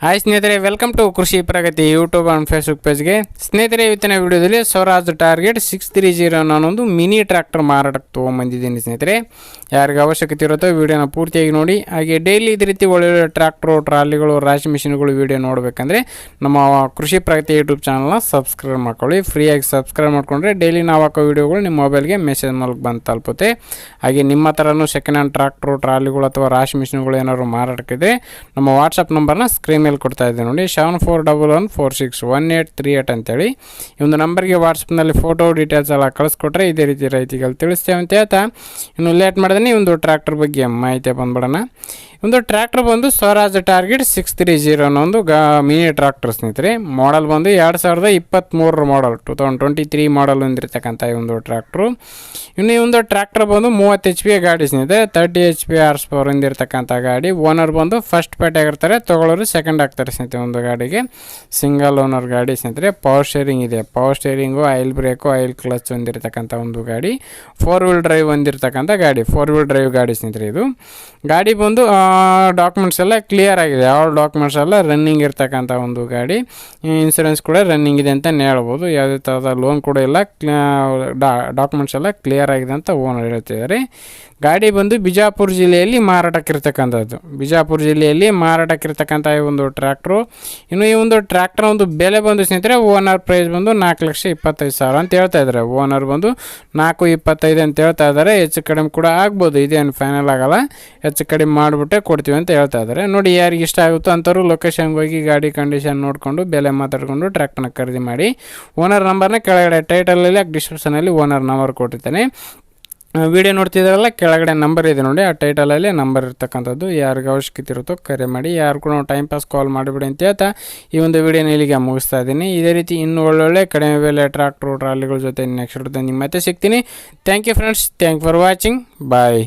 Hi ಸ್ನೇಹಿತರೆ welcome to Krishi Pragati YouTube and Facebook ಪೇಜ್ಗೆ ಸ್ನೇಹಿತರೆ, ಇವತ್ತಿನ ವಿಡಿಯೋದಲ್ಲಿ Swaraj target six three zero ನಾನೊಂದು ಮಿನಿ ಟ್ರ್ಯಾಕ್ಟರ್ ಮಾರಾಟಕ್ಕೆ ತೊಗೊಂಬಂದಿದ್ದೀನಿ ಸ್ನೇಹಿತರೆ. ಯಾರಿಗೆ ಅವಶ್ಯಕತೆ ಇರುತ್ತೋ ವಿಡಿಯೋನ ಪೂರ್ತಿಯಾಗಿ ನೋಡಿ. ಹಾಗೆ ಡೈಲಿ ಇದೇ ರೀತಿ ಒಳ್ಳೊಳ್ಳೆ ಟ್ರ್ಯಾಕ್ಟ್ರು ಟ್ರಾಲಿಗಳು, ರಾಶಿ ಮಿಷಿನ್ಗಳು ವಿಡಿಯೋ ನೋಡಬೇಕಂದ್ರೆ ನಮ್ಮ ಕೃಷಿ ಪ್ರಗತಿ ಯೂಟ್ಯೂಬ್ ಚಾನಲ್ನ ಸಬ್ಸ್ಕ್ರೈಬ್ ಮಾಡ್ಕೊಳ್ಳಿ. ಫ್ರೀಯಾಗಿ ಸಬ್ಸ್ಕ್ರೈಬ್ ಮಾಡ್ಕೊಂಡ್ರೆ ಡೈಲಿ ನಾವು ಹಾಕೋ ವಿಡಿಯೋಗಳು ನಿಮ್ಮ ಮೊಬೈಲ್ಗೆ ಮೆಸೇಜ್ ಮೂಲಕ ಬಂದು ತಲುಪುತ್ತೆ. ಹಾಗೆ ನಿಮ್ಮ ಥರನೂ ಸೆಕೆಂಡ್ ಹ್ಯಾಂಡ್ ಟ್ರ್ಯಾಕ್ಟ್ರು ಟ್ರಾಲಿಗಳು ಅಥವಾ ರಾಶಿ ಮಿಷಿನ್ಗಳು ಏನಾದರೂ ಮಾರಾಟಕ್ಕಿದೆ ನಮ್ಮ ವಾಟ್ಸಪ್ ನಂಬರ್ನ ಸ್ಕ್ರೀನ್ ಮೇಲೆ ಕೊಡ್ತಾ ಇದ್ದೆ ನೋಡಿ seven four double one four six one eight three eight ಅಂತೇಳಿ. ಈ ಒಂದು ನಂಬರ್ಗೆ ವಾಟ್ಸಪ್ನಲ್ಲಿ ಫೋಟೋ ಡೀಟೇಲ್ಸ್ ಎಲ್ಲ ಕಳಿಸ್ಕೊಟ್ರೆ ಇದೇ ರೀತಿ ರೈತಿಗಳು ತಿಳಿಸ್ತೇವೆ ಅಂತ ಹೇಳ್ತಾ ಇನ್ನು ಲೇಟ್ ಮಾಡಿದ್ರೆ ಒಂದು ಟ್ರ್ಯಾಕ್ಟರ್ ಬಗ್ಗೆ ಮಾಹಿತಿ ಬಂದ್ಬಿಡೋಣ. ಒಂದು ಟ್ರ್ಯಾಕ್ಟರ್ ಬಂದು Swaraj target six three zero ಅನ್ನೋ ಒಂದು ಗಾ ಮಿನಿ ಟ್ರ್ಯಾಕ್ಟರ್ ಸ್ನೇಹಿತರೆ. ಮಾಡಲ್ ಬಂದು ಎರಡು ಸಾವಿರದ ಇಪ್ಪತ್ತ್ಮೂರರ model two thousand twenty three model ಹೊಂದಿರತಕ್ಕಂಥ ಈ ಒಂದು ಟ್ರ್ಯಾಕ್ಟ್ರು ಇನ್ನು ಈ ಒಂದು ಟ್ರ್ಯಾಕ್ಟರ್ ಬಂದು ಮೂವತ್ತು ಎಚ್ ಪಿ ಗಾಡಿ ಸ್ನೇಹಿತರೆ thirty H P horse power ಹೊಂದಿರತಕ್ಕಂಥ ಗಾಡಿ. ಓನರ್ ಬಂದು ಫಸ್ಟ್ ಪೇಟೆ ಆಗಿರ್ತಾರೆ ತೊಗೊಳ್ಳೋರು ಸೆಕೆಂಡ್ ಆಗ್ತಾರೆ ಸ್ನೇಹಿತರೆ ಒಂದು ಗಾಡಿಗೆ. ಸಿಂಗಲ್ ಓನರ್ ಗಾಡಿ ಸ್ನೇಹಿತರೆ ಪವರ್ ಸ್ಟೇರಿಂಗ್ ಇದೆ. Power steering oil brake oil clutch ಹೊಂದಿರತಕ್ಕಂಥ ಒಂದು ಗಾಡಿ. ಫೋರ್ ವೀಲ್ ಡ್ರೈವ್ ಹೊಂದಿರತಕ್ಕಂಥ ಗಾಡಿ. ಫೋರ್ ವೀಲ್ ಡ್ರೈವ್ ಗಾಡಿ ಸ್ನೇಹಿತರೆ ಇದು. ಗಾಡಿ ಬಂದು ಡಾಕ್ಯುಮೆಂಟ್ಸ್ ಎಲ್ಲ ಕ್ಲಿಯರ್ ಆಗಿದೆ. ಯಾವ ಡಾಕ್ಯುಮೆಂಟ್ಸ್ ಎಲ್ಲ ರನ್ನಿಂಗ್ ಇರ್ತಕ್ಕಂಥ ಒಂದು ಗಾಡಿ. ಇನ್ಸೂರೆನ್ಸ್ ಕೂಡ ರನ್ನಿಂಗ್ ಇದೆ ಅಂತಲೇ ಹೇಳ್ಬೋದು. ಯಾವುದೇ ಥರದ ಲೋನ್ ಕೂಡ ಇಲ್ಲ. ಡಾಕ್ಯುಮೆಂಟ್ಸ್ ಎಲ್ಲ ಕ್ಲಿಯರ್ ಆಗಿದೆ ಅಂತ ಓನರ್ ಹೇಳ್ತಿದ್ದಾರೆ. ಗಾಡಿ ಬಂದು ಬಿಜಾಪುರ ಜಿಲ್ಲೆಯಲ್ಲಿ ಮಾರಾಟಕ್ಕಿರ್ತಕ್ಕಂಥದ್ದು. ಬಿಜಾಪುರ ಜಿಲ್ಲೆಯಲ್ಲಿ ಮಾರಾಟಕ್ಕಿರ್ತಕ್ಕಂಥ ಒಂದು ಟ್ರ್ಯಾಕ್ಟ್ರು. ಇನ್ನು ಈ ಒಂದು ಟ್ರ್ಯಾಕ್ಟರ್ ಒಂದು ಬೆಲೆ ಬಂದು ಸ್ನೇಹಿತರೆ, ಓನರ್ ಪ್ರೈಸ್ ಬಂದು ನಾಲ್ಕು ಲಕ್ಷ ಇಪ್ಪತ್ತೈದು ಸಾವಿರ ಅಂತ ಹೇಳ್ತಾ ಇದ್ದಾರೆ. ಓನರ್ ಬಂದು ನಾಲ್ಕು ಇಪ್ಪತ್ತೈದು ಅಂತ ಹೇಳ್ತಾ ಇದ್ದಾರೆ. ಹೆಚ್ಚು ಕಡಿಮೆ ಕೂಡ ಆಗ್ಬೋದು, ಇದೇನು ಫೈನಲ್ ಆಗಲ್ಲ. ಹೆಚ್ಚು ಕಡಿಮೆ ಮಾಡಿಬಿಟ್ಟೆ ಕೊಡ್ತೀವಿ ಅಂತ ಹೇಳ್ತಾ ಇದ್ದಾರೆ. ನೋಡಿ, ಯಾರಿಗೆ ಇಷ್ಟ ಆಗುತ್ತೋ ಅಂಥವ್ರು ಲೊಕೇಶನ್ಗೆ ಹೋಗಿ ಗಾಡಿ ಕಂಡೀಷನ್ ನೋಡಿಕೊಂಡು, ಬೆಲೆ ಮಾತಾಡಿಕೊಂಡು ಟ್ರ್ಯಾಕ್ಟರ್ನ ಖರೀದಿ ಮಾಡಿ. ಓನರ್ ನಂಬರ್ನ ಕೆಳಗಡೆ ಟೈಟಲಲ್ಲಿ ಡಿಸ್ಕ್ರಿಪ್ಷನಲ್ಲಿ ಓನರ್ ನಂಬರ್ ಕೊಟ್ಟಿರ್ತಾನೆ ವಿಡಿಯೋ ನೋಡ್ತಿದ್ದಾರಲ್ಲ, ಕೆಳಗಡೆ ನಂಬರ್ ಇದೆ ನೋಡಿ, ಆ ಟೈಟಲಲ್ಲಿ ನಂಬರ್ ಇರ್ತಕ್ಕಂಥದ್ದು, ಯಾರಿಗೆ ಅವಶ್ಯಕತೆ ಇರುತ್ತೋ ಕರೆ ಮಾಡಿ, ಯಾರು ಕೂಡ ಟೈಮ್ ಪಾಸ್ ಕಾಲ್ ಮಾಡಿಬಿಡಿ ಅಂತ ಹೇಳ್ತಾ ಈ ಒಂದು ವಿಡಿಯೋನ ಇಲ್ಲಿಗೆ ಮುಗಿಸ್ತಾ ಇದ್ದೀನಿ. ಇದೇ ರೀತಿ ಇನ್ನೂ ಒಳ್ಳೊಳ್ಳೆ ಕಡಿಮೆ ಬೆಲೆ ಟ್ರಾಕ್ಟ್ರು ಟ್ರಾಲಿಗಳ ಜೊತೆ ನೆಕ್ಸ್ಟ್ ನಿಮ್ಮ ಮತ್ತೆ ಸಿಗ್ತೀನಿ. Thank you friends thank for watching bye